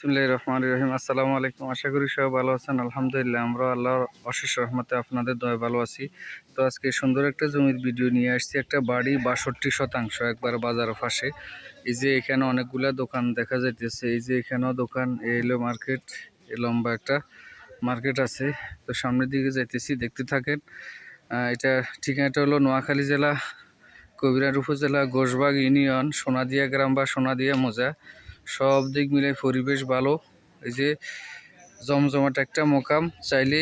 বিসমুল্লাহ রহমান রহিম। আসসালামু আলাইকুম। আশা করি সবাই ভালো আছেন। আলহামদুলিল্লাহ, আমরা আল্লাহর অশেষ রহমতে আপনাদের দয় ভালো আছি। তো আজকে সুন্দর একটা জমির ভিডিও নিয়ে আসছি। একটা বাড়ি বাষট্টি শতাংশ, একবার বাজার পাশে। এই যে এখানে অনেকগুলা দোকান দেখা যাইতেছে। এই যে এখানেও দোকান এলো মার্কেট এ লম্বা একটা মার্কেট আছে। তো সামনের দিকে যাইতেছি, দেখতে থাকেন। এটা ঠিকানাটা হলো নোয়াখালী জেলা কবিরার উপজেলা, ঘোষবাগ ইউনিয়ন, সোনাদিয়া গ্রাম বা সোনাদিয়া মোজা। সব দিক মিলে পরিবেশ ভালো। এই যে জমজমাট একটা মোকাম, চাইলে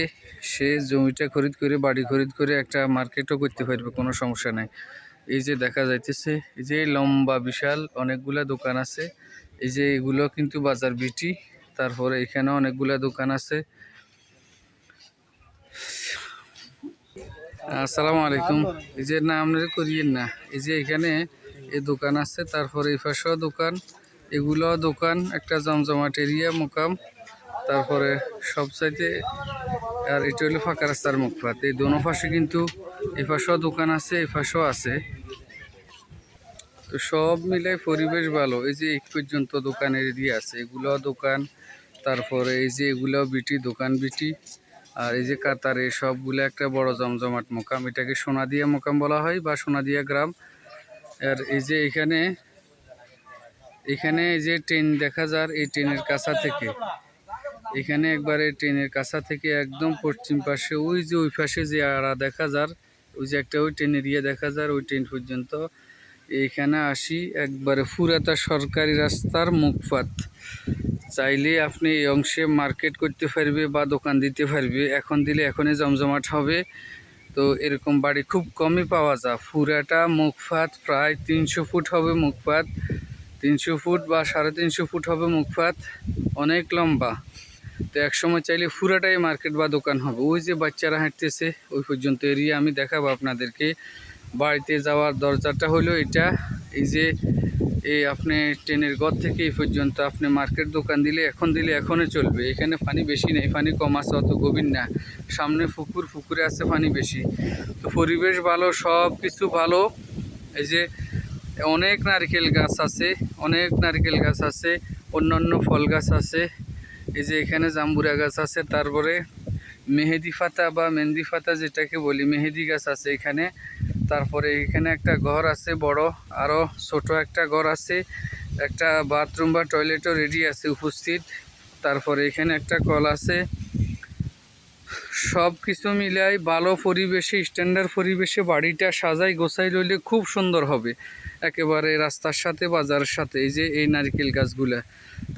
সে জমিটা খরিদ করে, বাড়ি খরিদ করে একটা মার্কেটও করতে পারবে, কোনো সমস্যা নাই। এই যে দেখা যাইতেছে, এই যে লম্বা বিশাল অনেকগুলা দোকান আছে। এই যে এগুলো কিন্তু বাজার বিটি তারপরে এখানে অনেকগুলা দোকান আছে। আসসালামু আলাইকুম। এই যে না, আপনারা করিয়েন না। এই যে এখানে এই দোকান আছে, তারপরে এই পাশেও দোকান। এগুলো দোকান, একটা জমজমাট এরিয়া, মোকাম, তারপরে সব সাইডে আর এটা হলো ফাঁকা রাস্তার মুখপাত। এই দোনো পাশে কিন্তু এই পাশেও দোকান আছে এই পাশেও আছে। তো সব মিলে পরিবেশ ভালো। এই যে এই পর্যন্ত দোকানের এরিয়া আছে, এগুলো দোকান, তারপরে এই যে এগুলো বিটি, দোকান বিটি, আর এই যে কাতারে সবগুলো একটা বড় জমজমাট মোকাম। এটাকে সোনাদিয়া মোকাম বলা হয় বা সোনাদিয়া গ্রাম। আর এই যে এখানে এখানে যে ট্রেন দেখা যার এই ট্রেনের কাছা থেকে। এখানে একবারে ট্রেনের কাছা থেকে একদম পশ্চিম পাশে, ওই যে ওই পাশে যে আড়া দেখা যার, ওই যে একটা ওই ট্রেন এরিয়া দেখা যার, ওই ট্রেন পর্যন্ত। এইখানে আসি একবারে ফুরাতা সরকারি রাস্তার মুখপাত। চাইলে আপনি এই অংশে মার্কেট করতে পারবে বা দোকান দিতে পারবে। এখন দিলে এখনই জমজমাট হবে। তো এরকম বাড়ি খুব কমই পাওয়া যায়। ফুরাটা মুখপাত প্রায় তিনশো ফুট হবে মুখপাত। তিনশো ফুট বা সাড়ে তিনশো ফুট হবে মুখপাত, অনেক লম্বা। তো এক সময় চাইলে পুরাটাই মার্কেট বা দোকান হবে। ওই যে বাচ্চারা হাঁটতেছে, ওই পর্যন্ত এরিয়া আমি দেখাবো আপনাদেরকে। বাড়িতে যাওয়ার দরজাটা হলো এটা। এই যে এই আপনি ট্রেনের ঘর থেকে এই পর্যন্ত আপনি মার্কেট দোকান দিলে, এখন দিলে এখনই চলবে। এখানে পানি বেশি নেই, পানি কম আছে, অত গভীর না। সামনে পুকুর, পুকুরে আছে পানি বেশি। তো পরিবেশ ভালো সব কিছু ভালো। এই যে অনেক নারকেল গাছ আছে, অনেক নারকেল গাছ আছে, অন্যান্য ফল গাছ আছে। এই যে এখানে জাম্বুরা গাছ আছে, তারপরে মেহেদি ফাতা বা মেহেন্দি ফাতা যেটাকে বলি, মেহেদি গাছ আছে এখানে। তারপরে এখানে একটা ঘর আছে বড় আরও ছোট একটা ঘর আছে। একটা বাথরুম বা টয়লেটও রেডি আছে, উপস্থিত। তারপরে এখানে একটা কল আছে। সব কিছু মিলাই ভালো পরিবেশে স্ট্যান্ডার্ড পরিবেশে বাড়িটা সাজাই গোছাই রইলে খুব সুন্দর হবে। একেবারে রাস্তার সাথে, বাজারের সাথে। এই যে এই নারকেল গাছগুলা।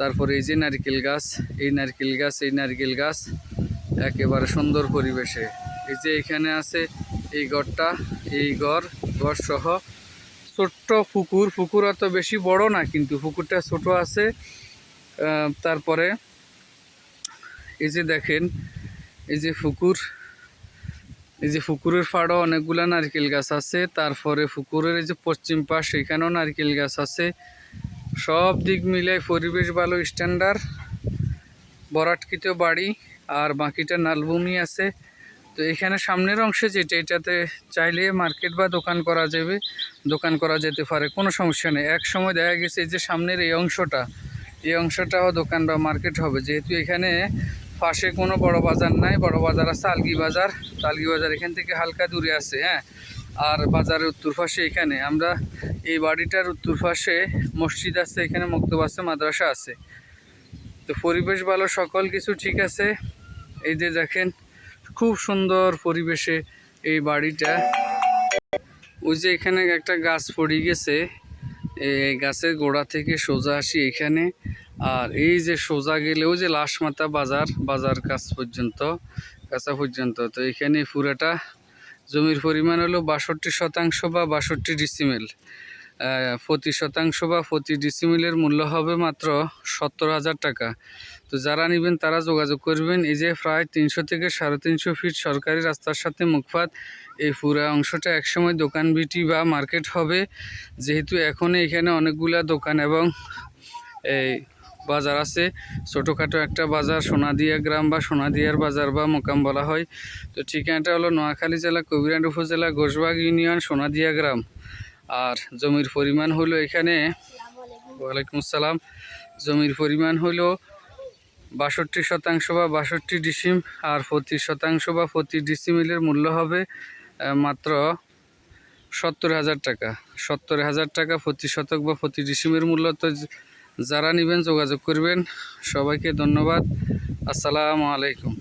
তারপরে এই যে নারকেল গাছ, এই নারকেল গাছ, এই নারকেল গাছ। একেবারে সুন্দর পরিবেশে। এই যে এখানে আছে এই ঘরটা, এই ঘর ঘর সহ। ছোট্ট পুকুর। পুকুর অত বেশি বড় না, কিন্তু পুকুরটা ছোট আছে। তারপরে এই যে দেখেন এই যে পুকুর এই যে পুকুরের ফাড়ও অনেকগুলা নারকেল গাছ আছে, তারপরে পুকুরের এই যে পশ্চিম পাশ এখানেও নারকেল গাছ আছে। সব দিক মিলাই পরিবেশ ভালো, স্ট্যান্ডার্ড বরাটকিত বাড়ি, আর বাকিটা নালভূমি আছে। তো এখানে সামনের অংশে যেটা, এটাতে চাইলে মার্কেট বা দোকান করা যাবে, দোকান করা যেতে পারে, কোনো সমস্যা নেই। এক সময় দেখা গেছে যে সামনের এই অংশটা, এই অংশটাও দোকান বা মার্কেট হবে। যেহেতু এখানে পাশে কোনো বড় বাজার নাই, বড় বাজার আছে আলগি বাজার। আলগি বাজার এখান থেকে হালকা দূরে আছে হ্যাঁ। আর বাজারের উত্তর পাশে এখানে আমরা এই বাড়িটার উত্তর পাশে মসজিদ আছে, এখানে মক্তব আছে, মাদ্রাসা আছে। তো পরিবেশ ভালো, সকল কিছু ঠিক আছে। এই যে দেখেন, খুব সুন্দর পরিবেশে এই বাড়িটা। ওই যে এখানে একটা গাছ পড়ে গেছে, এই গাছের গোড়া থেকে সোজা আসি এখানে। আর এই যে সোজা গেলে ওই যে লাশমাতা বাজার বাজার কাছ পর্যন্ত, কাছা পর্যন্ত। তো এখানে পুরাটা জমির পরিমাণ হলো বাষট্টি শতাংশ বা বাষট্টি ডিসিমেল প্রতি শতাংশ বা প্রতি ডিসিমিলের মূল্য হবে মাত্র সত্তর হাজার টাকা। তো যারা নেবেন তারা যোগাযোগ করবেন। এই যে প্রায় তিনশো থেকে সাড়ে তিনশো ফিট সরকারি রাস্তার সাথে মুখপাত। এই পুরা অংশটা একসময় দোকান বিটি বা মার্কেট হবে। যেহেতু এখন এখানে অনেকগুলা দোকান এবং এই বাজার আছে। ছোটোখাটো একটা বাজার, সোনাদিয়া গ্রাম বা সোনাদিয়ার বাজার বা মোকাম বলা হয়। তো ঠিকানাটা হলো নোয়াখালী জেলা কবিরাট উপজেলা, ঘোষবাগ ইউনিয়ন, সোনাদিয়া গ্রাম। আর জমির পরিমাণ হলো এখানে ওয়ালাইকুম আসসালাম জমির পরিমাণ হলো বাষট্টি শতাংশ বা বাষট্টি ডিসিম, আর প্রতি শতাংশ বা প্রতি ডিসিমিলের মূল্য হবে মাত্র সত্তর হাজার টাকা। সত্তর হাজার টাকা প্রতি শতক বা প্রতি ডিসিমের মূল্য তো যারা নেবেন যোগাযোগ করবেন সবাইকে ধন্যবাদ। আসসালামু আলাইকুম।